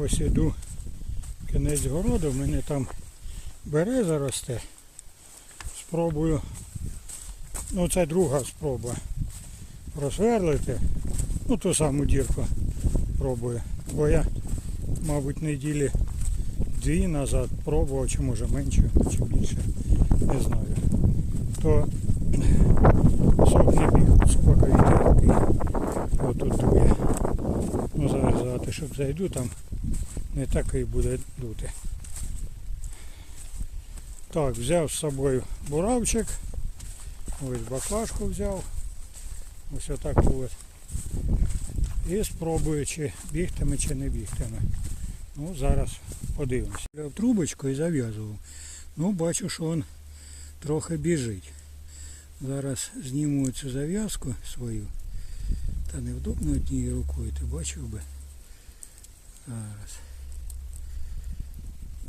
Ось іду кінець городу, в мене там береза росте. Спробую. Ну це друга спроба. Просверлити. Ну ту саму дірку пробую. Бо я, мабуть, неділі дві назад пробував, чи може менше, чи більше. Не знаю. То сок не біг, спокійний такий. Отут дує. Ну щоб зайду там не такий буде дути. Так, взяв з собою буравчик. Ось баклажку взяв. Ось отак от. І спробую, чи бігтиме, чи не бігтиме. Ну, зараз подивимося. Взяв трубочку і зав'язував. Ну, бачу, що він трохи біжить. Зараз зніму цю зав'язку свою. Та невдобно однією рукою, ти бачив би. Зараз.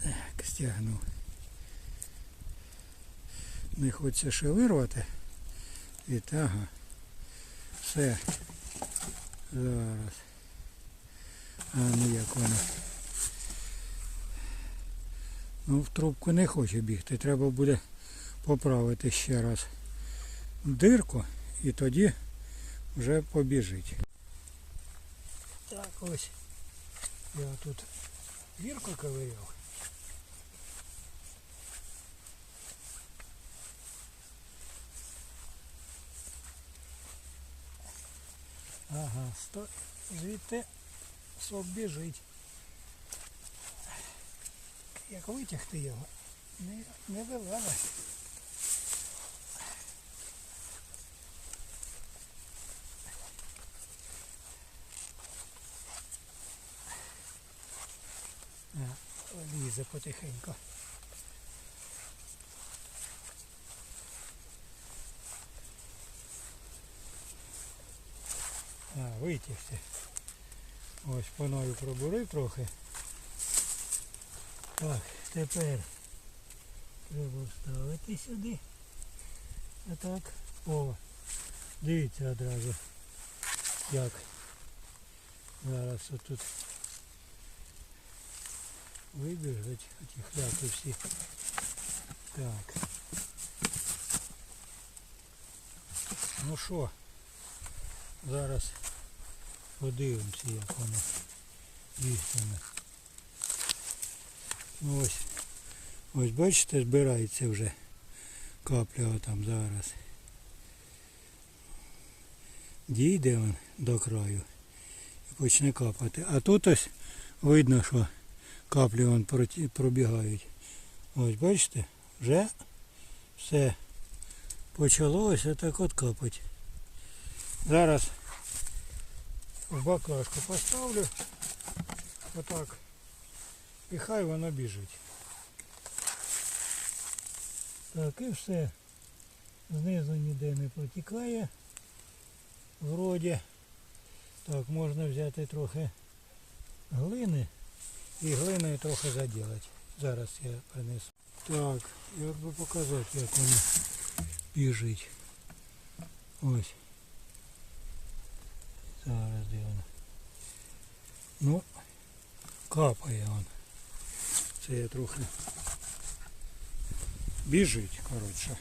Так, стягнув. Не хочеться ще вирвати. І ага. Все. Зараз. А ну як воно. Ну, в трубку не хоче бігти. Треба буде поправити ще раз дирку і тоді вже побіжить. Так ось. Я тут вірку ковиряв. Ага, сто... звідти сок біжить. Як витягти його? Не, не вилазить. А, лізе потихеньку. А, витягти. Ось паною пробурив трохи. Так, тепер треба вставити сюди. Отак. О, дивіться одразу, як зараз отут вибіжать оті хляпи всі. Так. Ну що, зараз подивимося, як воно дійсно. Ну ось, ось бачите, збирається вже капля отам зараз. Дійде він до краю і почне капати. А тут ось видно, що каплі вон пробігають. Ось бачите, вже все почало ось отак от капати. Зараз в баклажку поставлю. Отак. І хай воно біжить. Так, і все. Знизу ніде не протікає. Вроді. Так, можна взяти трохи глини і глиною трохи заділити. Зараз я принесу. Так, як би показати, як воно біжить. Ось. Зараз де воно. Ну, капає он. Це я трохи біжить, коротше.